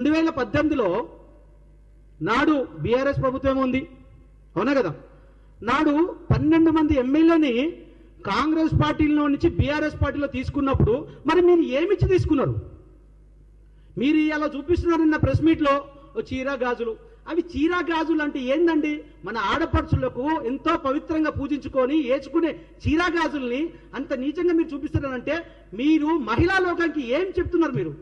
రెండు వేల పద్దెనిమిదిలో నాడు బీఆర్ఎస్ ప్రభుత్వం ఉంది. అవునా కదా? నాడు పన్నెండు మంది ఎమ్మెల్యేని కాంగ్రెస్ పార్టీలో నుంచి బీఆర్ఎస్ పార్టీలో తీసుకున్నప్పుడు మరి మీరు ఏమిచ్చి తీసుకున్నారు? మీరు ఇలా చూపిస్తున్నారు నిన్న ప్రెస్ మీట్లో ఓ గాజులు. అవి చీరా గాజులు అంటే ఏందండి? మన ఆడపడుచులకు ఎంతో పవిత్రంగా పూజించుకొని ఏచుకునే చీరా గాజుల్ని అంత నీచంగా మీరు చూపిస్తున్నారంటే మీరు మహిళా లోకానికి ఏం చెప్తున్నారు మీరు?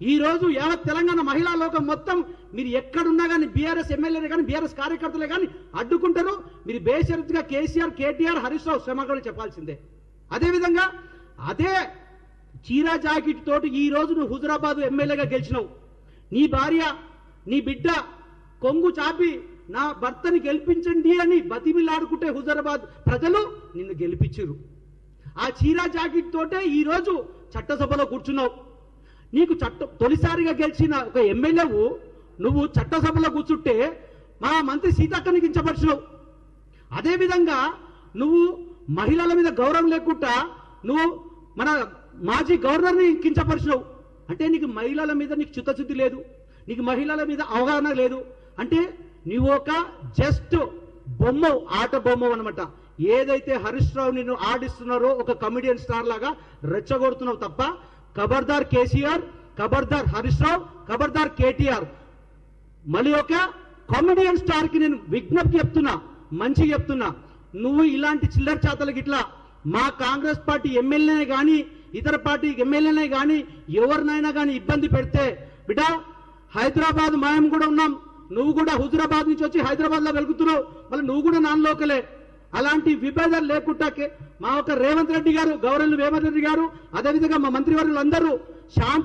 ఈ రోజు యావత్ తెలంగాణ మహిళా లోకం మొత్తం మీరు ఎక్కడున్నా కానీ బీఆర్ఎస్ ఎమ్మెల్యేలు కానీ బీఆర్ఎస్ కార్యకర్తలే కానీ అడ్డుకుంటారు. మీరు బేషరతుగా కేసీఆర్ కేటీఆర్ హరీష్ రావు క్షమాపణ చెప్పాల్సిందే. అదేవిధంగా అదే చీరా జాకెట్ తోటి ఈ రోజు నువ్వు హుజరాబాద్ ఎమ్మెల్యేగా గెలిచినావు. నీ భార్య నీ బిడ్డ కొంగు చాపి నా భర్తని గెలిపించండి అని బతిమిలాడుకుంటే హుజరాబాద్ ప్రజలు నిన్ను గెలిపించారు ఆ చీరా జాకెట్ తోటే ఈ రోజు చట్టసభలో కూర్చున్నావు. నీకు చట్ట తొలిసారిగా గెలిచిన ఒక ఎమ్మెల్యేవు నువ్వు చట్టసభలో కూర్చుంటే మా మంత్రి సీతక్కని కించపరిచినావు. అదేవిధంగా నువ్వు మహిళల మీద గౌరవం లేకుండా నువ్వు మన మాజీ గవర్నర్ని కించపరిచినవు. అంటే నీకు మహిళల మీద నీకు చిత్తశుద్ధి లేదు నీకు మహిళల మీద అవగాహన లేదు. అంటే నీవు ఒక జస్ట్ బొమ్మ ఆట బొమ్మ అనమాట ఏదైతే హరీష్ రావు నిన్ను ఆడిస్తున్నారో ఒక కమెడియన్ స్టార్ లాగా రెచ్చగొడుతున్నావు తప్ప ఖబర్దార్ కేసీఆర్ ఖబర్దార్ హరీష్ రావు ఖబర్దార్ కేటీఆర్. మళ్ళీ ఒక కామెడియన్ స్టార్కి నేను విజ్ఞప్తి చెప్తున్నా మంచి చెప్తున్నా. నువ్వు ఇలాంటి చిల్లర చేతలకు ఇట్లా మా కాంగ్రెస్ పార్టీ ఎమ్మెల్యేనే కానీ ఇతర పార్టీ ఎమ్మెల్యేనే కానీ ఎవరినైనా కానీ ఇబ్బంది పెడితే బిడ్డ హైదరాబాద్ మాయం కూడా ఉన్నాం. నువ్వు కూడా హుజురాబాద్ నుంచి వచ్చి హైదరాబాద్లో వెలుగుతున్నావు. మళ్ళీ నువ్వు కూడా నాన్ లోకలే. అలాంటి విభేదాలు లేకుండా మా ఒక రేవంత్ రెడ్డి గారు గౌరవ రేవంత్ రెడ్డి గారు అదేవిధంగా మా మంత్రివర్యులందరూ శాంతి